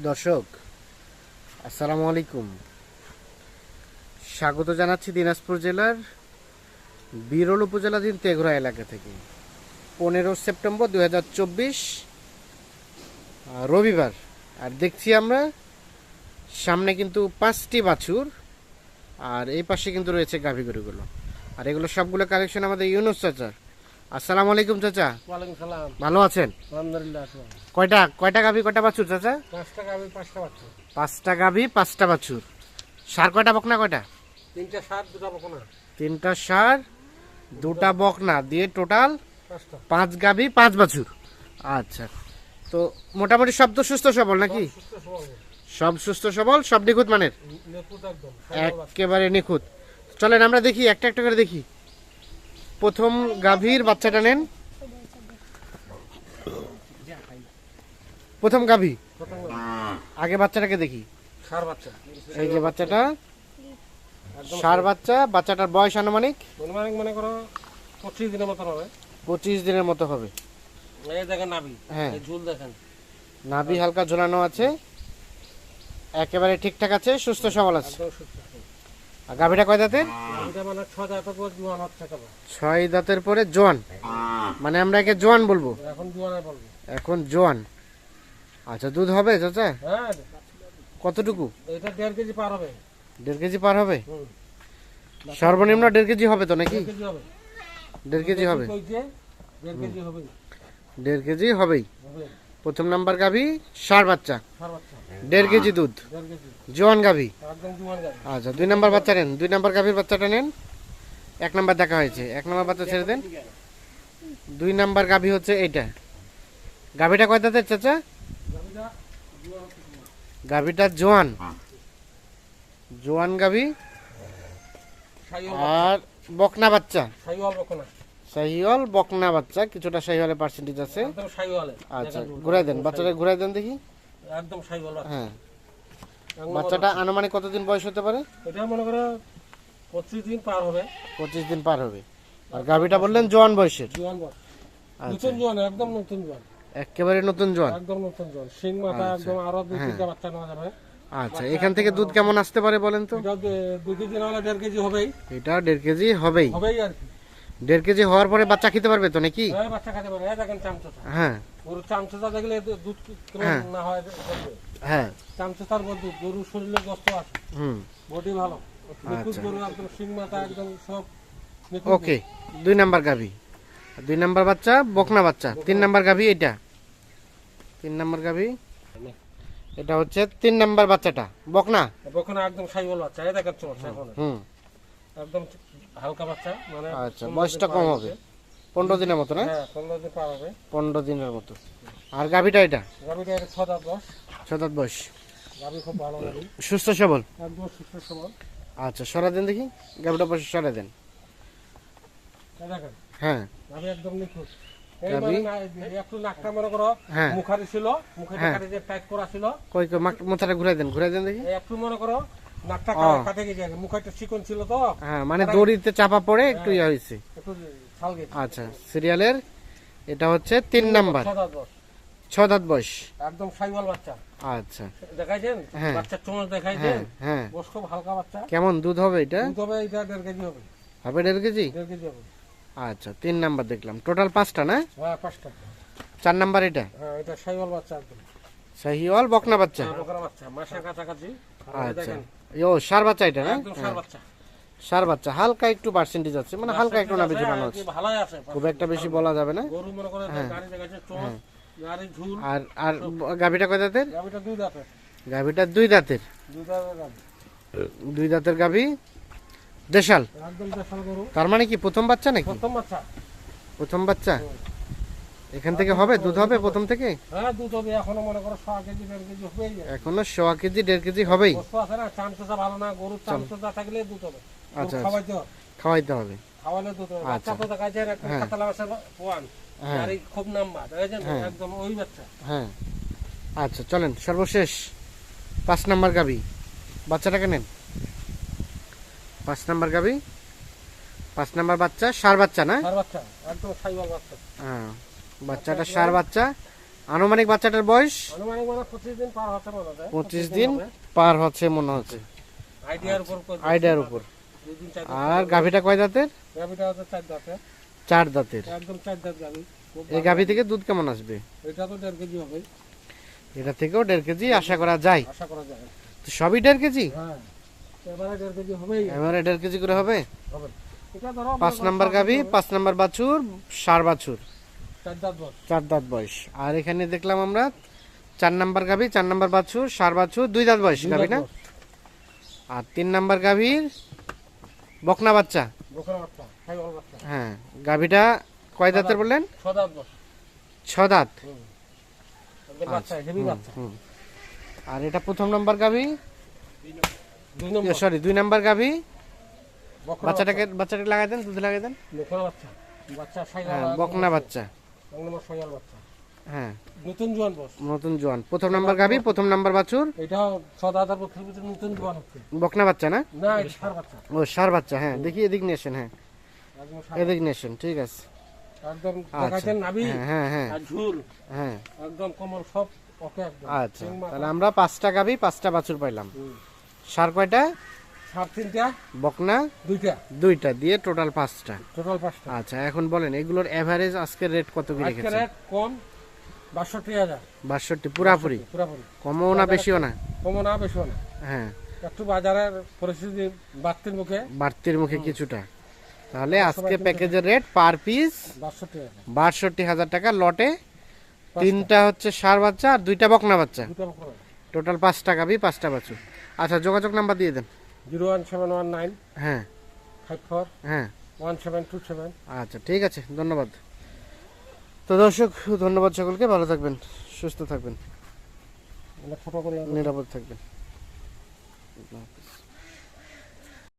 দর্শক, আসসালামু আলাইকুম। স্বাগত জানাচ্ছি দিনাজপুর জেলার বিরল উপজেলাধীন তেঘরা এলাকা থেকে। পনেরো সেপ্টেম্বর দু হাজার চব্বিশ রবিবার। আর দেখছি আমরা, সামনে কিন্তু পাঁচটি বাছুর, আর এই পাশে কিন্তু রয়েছে গাভী গরুগুলো। আর এগুলো সবগুলো কালেকশন আমাদের ইউনুস চাচার। আসসালামু আলাইকুম চাচা। ওয়ালাইকুম সালাম। ভালো আছেন? আলহামদুলিল্লাহ। কয়টা কয়টা গাভী কয়টা বাছুর চাচা? পাঁচটা গাভি পাঁচটা বাচ্চা পাঁচটা গাভী পাঁচটা বাছুর। সার কয়টা বকনা কয়টা? তিনটা সাত দুটা বকনা। তিনটা সার দুটা বকনা। দিয়ে টোটাল পাঁচ গাভী পাঁচ বাছুর। আচ্ছা। তো মোটামুটি সব তো সুস্থ সবল নাকি? সব সুস্থ সবল। সব নিখুঁত মানের? একেবারে নিখুঁত। চলেন আমরা দেখি একটা একটা করে দেখি। প্রথম গাভীর বাচ্চাটা নেন। প্রথম গাভী? প্রথম আগে বাচ্চাটাকে দেখি। সার বাচ্চা। এই যে বাচ্চাটা। সার বাচ্চা বাচ্চাটার বয়স আনুমানিক? অনুমানিক মনে করো পঁচিশ দিনের মতন হবে। পঁচিশ দিনের মতো হবে। এই দেখেন নাবি হ্যাঁ। ঝুল দেখেন। নাভি হালকা ঝোলানো আছে। একেবারে ঠিকঠাক আছে সুস্থ সবল আছে। আর গাভীটা কয় দাঁতের? মানে ছয় দাঁতের পরে জোয়ান মানে আমরা একে জোয়ান বলব? এখন জোয়ানে আচ্ছা দুধ হবে চাচা? হ্যাঁ। কতটুকু? এটা দেড় কেজি পার হবে। দেড় কেজি পার হবে? সর্বনিম্ন দেড় কেজি হবে তো নাকি? দেড় কেজি হবে। দেড় কেজি হবেই। প্রথম নাম্বার গাভী সার বাচ্চা। দেড় কেজি দুধ। জোয়ান গাভী? আচ্ছা দুই নাম্বার বাচ্চা নেন। দুই নাম্বার গাভীর বাচ্চাটা নেন। এক নাম্বার দেখা হয়েছে। এক নাম্বার বাচ্চা ছেড়ে দেন। দুই নাম্বার গাভী হচ্ছে এইটা। গাভীটা কয় দাঁতের চাচা? গাভিটা জোয়ান। জোয়ান গাভী। আর বকনা বাচ্চা। সাইওয়াল বকনা। বাচ্চা। কিছুটা শাহিওয়ালের পার্সেন্টেজ আছে। আচ্ছা ঘুরাই দেন। বাচ্চাটা ঘুরাই দেন দেখি। একদম সাইওয়াল বাচ্চা। হ্যাঁ। বাচ্চাটা আনুমানিক কতদিন বয়স হতে পারে? এটা মনে করো পঁচিশ দিন পার হবে। পঁচিশ দিন পার হবে। আর গাভীটা বললেন জোয়ান বয়সের। জোয়ান বয়স। আচ্ছা। নতুন জোয়ান একদম নতুন জোয়ান। একেবারে নতুন জোয়ান। একদম নতুন জোয়ান। সিং মাথা একদম আরও দুই তিনটা বাচ্চা নেওয়া যাবে। আচ্ছা এখান থেকে দুধ কেমন আসতে পারে বলেন তো? দুই কেজি না হলে দেড় কেজি হবেই। এটা দেড় কেজি হবেই। হবেই আর কি। দেড় কেজি হওয়ার পরে বাচ্চা খেতে পারবে তো নাকি? হ্যাঁ বাচ্চা খেতে পারে। এই দেখেন চামচটা। হ্যাঁ। গরু চামচটা দেখলে দুধ হ্যাঁ। না হয়। হ্যাঁ। চামচটার মধ্যে গরু শরীরে গস্ত আছে। হুম। বডি ভালো। নিখুঁত আচ্ছা। গরু একদম মাথা একদম সব ওকে দুই নাম্বার গাভী। দুই নাম্বার বাচ্চা বকনা বাচ্চা। তিন নাম্বার গাভী এটা। তিন নাম্বার গাভী। এটা হচ্ছে তিন নাম্বার বাচ্চাটা। বকনা? বকনা একদম বাচ্চা হুম একদম হালকা বাচ্চা মানে আচ্ছা বয়সটা কম হবে। পনেরো দিনের মতো না? হ্যাঁ পনেরো দিন পার হবে। পনেরো দিনের মতো। আর গাভীটা এটা? গাভিটা এটা ছটা দশ শতাত বয়স। গাভি খুব ভালো গাভি। সুস্থ সবল? একদম সুস্থ সবল। আচ্ছা সরা দেন দেখি। গাভীটা পাশে সরা দেন। হ্যাঁ। গাভি একদম নিখুঁত। মানে মনে হ্যাঁ। হ্যাঁ। মনে হ্যাঁ মানে দড়িতে চাপা পড়ে একটু ইয়ে হয়েছে। গেছে। আচ্ছা সিরিয়ালের এটা হচ্ছে তিন নাম্বার। ছটা দশ ছ দাঁত বয়স। একদম সাইওয়াল বাচ্চা। আচ্ছা। দেখাইছেন? হ্যাঁ। বাচ্চার চোঁচ দেখাইছেন হ্যাঁ হ্যাঁ। খুব হালকা বাচ্চা। কেমন দুধ হবে এটা? দুধ হবে এটা দেড় কেজি হবে। হবে দেড় কেজি? দেড় কেজি হবে। আচ্ছা তিন নাম্বার দেখলাম। টোটাল পাঁচটা না? হ্যাঁ পাঁচটা। চার নাম্বার এটা? হ্যাঁ এটা সাইওয়াল বাচ্চা একদম। শাহিওয়াল বকনা বাচ্চা। হ্যাঁ, বকরা বাচ্চা। কাছাকাছি। আর আচ্ছা। ও সার বাচ্চা এটা না? একদম সার বাচ্চা। সার বাচ্চা। হালকা একটু পার্সেন্টেজ আছে। মানে হালকা একটু নাবি ঝুলানো আছে। হ্যাঁ, আছে। খুব একটা বেশি বলা যাবে না। গরু মনে করে গাড়ি দেখাচ্ছে চোঁচ আর আর গাভীটা কয় দাঁতের? গাভিটা দুই দাঁতের। দুই দাঁতের? গাভী। দেশাল? তার মানে কি প্রথম বাচ্চা নাকি? প্রথম বাচ্চা। প্রথম বাচ্চা? এখান থেকে হবে? দুধ হবে প্রথম থেকে? হ্যাঁ এখনও মনে সোয়া কেজি দেড় কেজি হবেই। আচ্ছা, খাওয়াইতে হবে। খাওয়াইতে হবে। খাওয়ালে দুধ আচ্ছা। হ্যাঁ। হ্যাঁ গাড়ি খুব নাম্বার হ্যাঁ। একদম ওই বাচ্চা। হ্যাঁ। আচ্ছা চলেন সর্বশেষ। পাঁচ নাম্বার গাবি। বাচ্চাটাকে নেন। পাঁচ নাম্বার গাবি। পাঁচ নাম্বার বাচ্চা সার বাচ্চা না? হ্যাঁ বাচ্চাটা সার বাচ্চা। আনুমানিক বাচ্চাটার বয়স? মানে পঁচিশ দিন পার হচ্ছে মনে হচ্ছে আইডিয়ার উপর দিন আর গাভিটা কয় দাঁতের? গাভিটা চার দাঁতে চার দাঁতের। একদম চার দাঁত গাভি। এই গাভি থেকে দুধ কেমন আসবে? এটা তো দেড় কেজি হবে। এটা থেকেও দেড় কেজি আশা করা যায়। আশা করা যায়। তো সবই দেড় কেজি? হ্যাঁ। এবারে দেড় কেজি হবেই। এবারে দেড় কেজি করে হবে? হবে। এটা ধরো পাঁচ নাম্বার গাভি পাঁচ নাম্বার বাছুর সার বাছুর। চার দাঁত বস চার দাঁত বয়স। আর এখানে দেখলাম আমরা চার নাম্বার গাভি চার নাম্বার বাছুর সার বাছুর দুই দাঁত বয়স গাভি না? আর তিন নাম্বার গাভীর বকনা বাচ্চা? হ্যাঁ গাভিটা কয় দাঁতের বললেন? ছ দাঁত বস ছ দাঁত? একদম বাচ্চা হেভি বাচ্চা। হুম। আর এটা প্রথম নম্বর গাভি? সরি দুই নাম্বার। গাভি? বাচ্চাটাকে বাচ্চাটাকে লাগাই দেন দুধ লাগাই দেন। বাচ্চা। হ্যাঁ বকনা বাচ্চা। হ্যাঁ। নতুন জোয়ান বস। নতুন জোয়ান। প্রথম নাম্বার গাভি প্রথম নাম্বার বাছুর? এটাও ছ দাঁতের ভিতরে নতুন জোয়ান হচ্ছে। বকনা বাচ্চা না? না এটা সার বাচ্চা। ও সার বাচ্চা হ্যাঁ দেখি এদিক আসেন হ্যাঁ। এদিক আসেন ঠিক আছে। একদম আচ্ছা। দেখাচ্ছেন নাভি হ্যাঁ হ্যাঁ হ্যাঁ। ঝুল। হ্যাঁ। একদম সব ওকে একদম। আচ্ছা তাহলে আমরা পাঁচটা গাভি পাঁচটা বাছুর পাইলাম। সার কয়টা? সার তিনটা বকনা? দুইটা। দুইটা দিয়ে টোটাল পাঁচটা। টোটাল পাঁচটা। আচ্ছা এখন বলেন এগুলোর এভারেজ আজকের রেট কত কি রেখেছেন? রেট কম বাষট্টি হাজার। বাষট্টি পুরাপুরি? পুরাপুরি। কমও না বেশিও না? কমও না বেশিও না। হ্যাঁ। একটু বাজারের পরিস্থিতি বাড়তির মুখে। বাড়তির মুখে কিছুটা। তাহলে আজকে প্যাকেজের রেট পার। পিস বাষট্টি হাজার। টাকা লটে। তিনটা হচ্ছে সার বাচ্চা আর দুইটা বকনা বাচ্চা। টোটাল পাঁচটা গাভি পাঁচটা বাছুর। আচ্ছা যোগাযোগ নাম্বার দিয়ে দেন। Zero one seven one nine হ্যাঁ। ফাইভ ফোর হ্যাঁ। One seven two seven. আচ্ছা ঠিক আছে ধন্যবাদ। তো দর্শক ধন্যবাদ সকলকে। ভালো থাকবেন সুস্থ থাকবেন নিরাপদ থাকবেন।